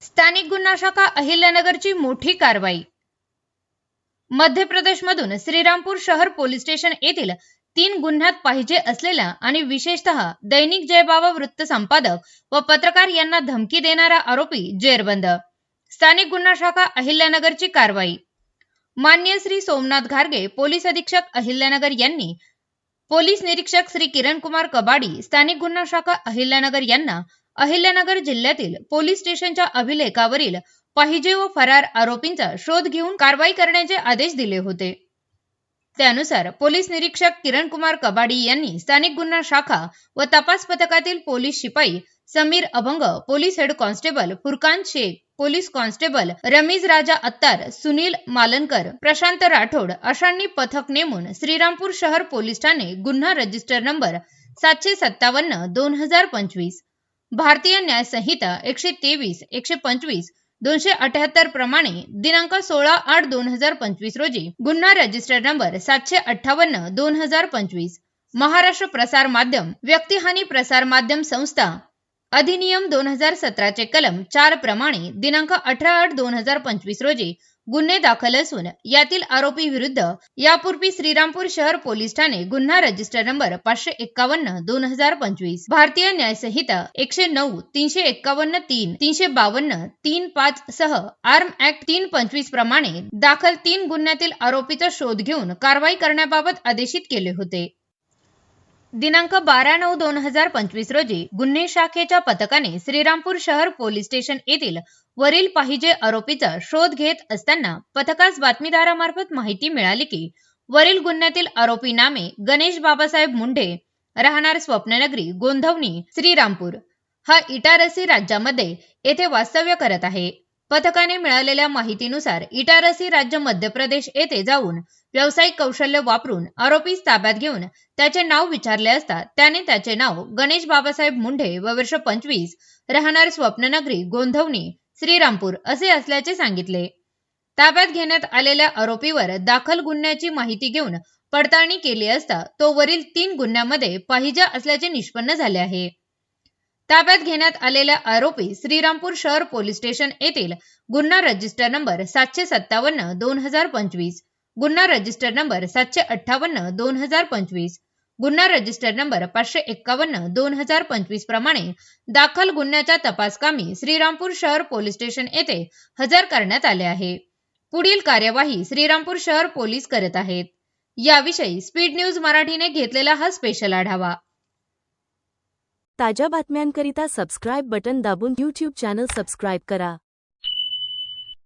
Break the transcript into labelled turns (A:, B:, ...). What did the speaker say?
A: स्थानिक गुन्हा शाखा अहिल्यानगरची मोठी कारवाई. मध्य प्रदेशमधून श्रीरामपूर शहर पोलीस स्टेशन येथील तीन गुन्ह्यात पाहिजे असलेला आणि विशेषतः दैनिक जयबाबा वृत्त संपादक व पत्रकार यांना धमकी देणारा आरोपी जेरबंद. स्थानिक गुन्हा शाखा अहिल्यानगरची कारवाई. मान्य श्री सोमनाथ घारगे पोलीस अधीक्षक अहिल्यानगर यांनी पोलीस निरीक्षक श्री किरण कुमार कबाडी स्थानिक गुन्हा शाखा अहिल्यानगर यांना अहिल्यानगर जिल्ह्यातील पोलीस स्टेशनच्या अभिलेखावरील पाहिजे व फरार आरोपींचा शोध घेऊन कारवाई करण्याचे आदेश दिले होते. त्यानुसार पोलीस निरीक्षक किरण कुमार कबाडी यांनी स्थानिक गुन्हा शाखा व तपास पथकातील पोलीस शिपाई Sameer Abhang police head constable Furqan Shaikh police constable Ramiz Raja Attar Sunil Malankar Prashant Rathod अशांनी पथक नेमून श्रीरामपूर शहर पोलीस ठाणे गुन्हा रजिस्टर नंबर सातशे सत्तावन्न दोन हजार पंचवीस. भारतीय न्याय संहिता एकशे तेवीस एकशे पंचवीस दोनशे अठ्याहत्तर प्रमाणे दिनांक सोळा आठ दोन हजार पंचवीस रोजी गुन्हा रजिस्टर नंबर सातशे अठ्ठावन्न दोन हजार पंचवीस. महाराष्ट्र प्रसार माध्यम व्यक्तिहानी प्रसार माध्यम संस्था अधिनियम दोन हजार सतराचे कलम चार प्रमाणे दिनांक अठरा आठ दोन हजार पंचवीस रोजी गुन्हे दाखल असून यातील आरोपी विरुद्ध यापूर्वी श्रीरामपूर शहर पोलीस ठाणे गुन्हा रजिस्टर नंबर पाचशे एक्कावन्न दोन हजार पंचवीस भारतीय न्याय संहिता एकशे नऊ तीनशे एक्कावन्न तीन तीनशे बावन्न तीन पाच सह आर्म ऍक्ट तीन पंचवीस प्रमाणे दाखल तीन गुन्ह्यातील आरोपीचा शोध घेऊन कारवाई करण्याबाबत आदेशित केले होते. दिनांक बारा नऊ दोन हजार पंचवीस रोजी गुन्हे शाखेच्या पथकाने श्रीरामपूर शहर पोलीस स्टेशन येथील वरील पाहिजे आरोपीचा शोध घेत असताना पथकास बातमीदारामार्फत माहिती मिळाली की वरील गुन्ह्यातील आरोपी नामे गणेश बाबासाहेब मुंढे राहणार स्वप्ननगरी गोंधवणी श्रीरामपूर. हा इटारसी राज्यामध्ये येथे वास्तव्य करत आहे. पथकाने मिळालेल्या माहितीनुसार इटारसी राज्य मध्य प्रदेश येथे जाऊन व्यावसायिक कौशल्य वापरून आरोपी ताब्यात घेऊन त्याचे नाव विचारले असता त्याने त्याचे नाव गणेश बाबासाहेब मुंढे व वर्ष पंचवीस राहणार स्वप्ननगरी गोंधवणी श्रीरामपूर असे असल्याचे सांगितले. ताब्यात घेण्यात आलेल्या आरोपीवर दाखल गुन्ह्याची माहिती घेऊन पडताळणी केली असता तो वरील तीन गुन्ह्यामध्ये पाहिजे असल्याचे निष्पन्न झाले आहे. ताब्यात घेण्यात आलेल्या आरोपी श्रीरामपूर शहर पोलीस स्टेशन येथील गुन्हा रजिस्टर नंबर सातशे सत्तावन्न दोन हजार पंचवीस गुन्हा रजिस्टर नंबर सातशे अठ्ठावन्न दोन हजार पंचवीस गुन्हा रजिस्टर नंबर पाचशे एक्कावन्न दोन हजार पंचवीस प्रमाणे दाखल गुन्ह्याच्या तपासकामी श्रीरामपूर शहर पोलीस स्टेशन येथे हजर करण्यात आले आहे. पुढील कार्यवाही श्रीरामपूर शहर पोलीस करत आहेत. याविषयी स्पीड न्यूज मराठीने घेतलेला हा स्पेशल आढावा.
B: ताज्या बातम्यांकरिता सबस्क्राईब बटन दाबून यूट्यूब चॅनल सबस्क्राईब करा.